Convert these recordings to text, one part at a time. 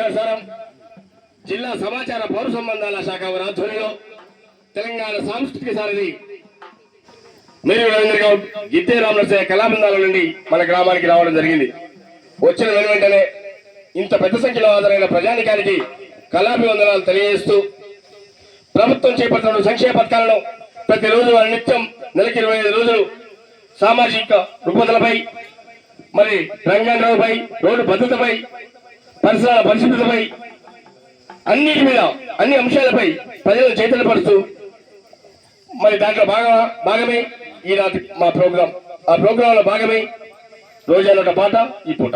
ఆదేశానుసారం జిల్లా సమాచార పౌర సంబంధాల శాఖ ఆధ్వర్యంలో తెలంగాణ సాంస్కృతిక సారథి మేరీ రవీంద్ర గౌడ్ గిద్దే రామనర్సయ్య కళాబృందాల నుండి మన గ్రామానికి రావడం జరిగింది. వచ్చిన వెను వెంటనే ఇంత పెద్ద సంఖ్యలో హాజరైన ప్రజానికానికి కళాభివందనాలు తెలియజేస్తూ ప్రభుత్వం చేపట్టిన సంక్షేమ పథకాలను ప్రతిరోజు వారి నిత్యం నెలకి ఇరవై ఐదు రోజులు సామాజిక రుగ్మతలపై మరి రంగారావుపై రోడ్డు భద్రతపై పరిసరాల పరిశుభ్రతపై అన్నిటి మీద అన్ని అంశాలపై ప్రజలు చైతన్యపరుస్తూ మరి దాంట్లో భాగ భాగమే ఈనాటి మా ప్రోగ్రాం. ఆ ప్రోగ్రాంలో భాగమే రోజానొక పాట ఈ పూట.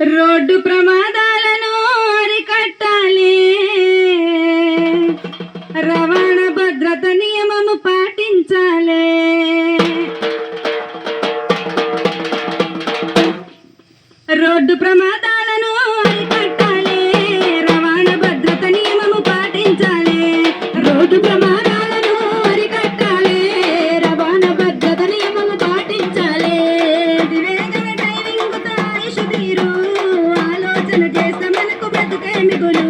రోడ్డు ప్రమా ప్రమాదాలను అరికట్టాలి. రవాణా భద్రత నియమము పాటించాలి. రోడ్డు ప్రమాదాలను అరికట్టాలి. రవాణా భద్రత నియమము పాటించాలి. డ్రైవింగ్ ఆలోచన చేస్తే మనకు బ్రతికే మిగులు.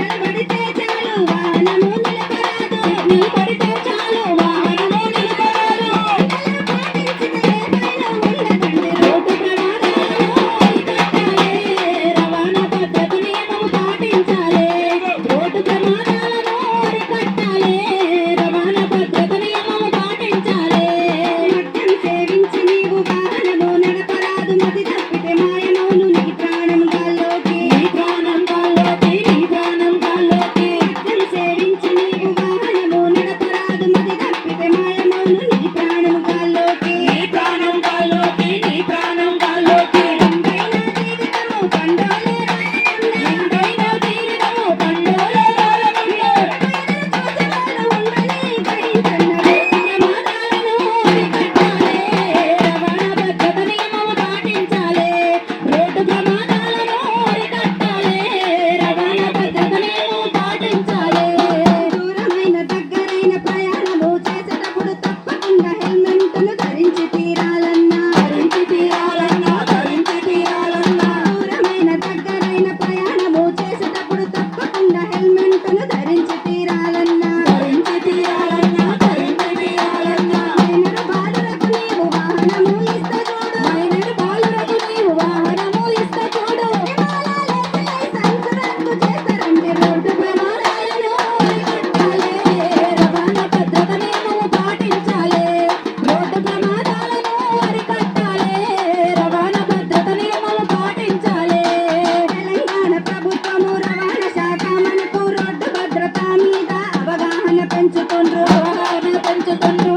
పంచుతున్న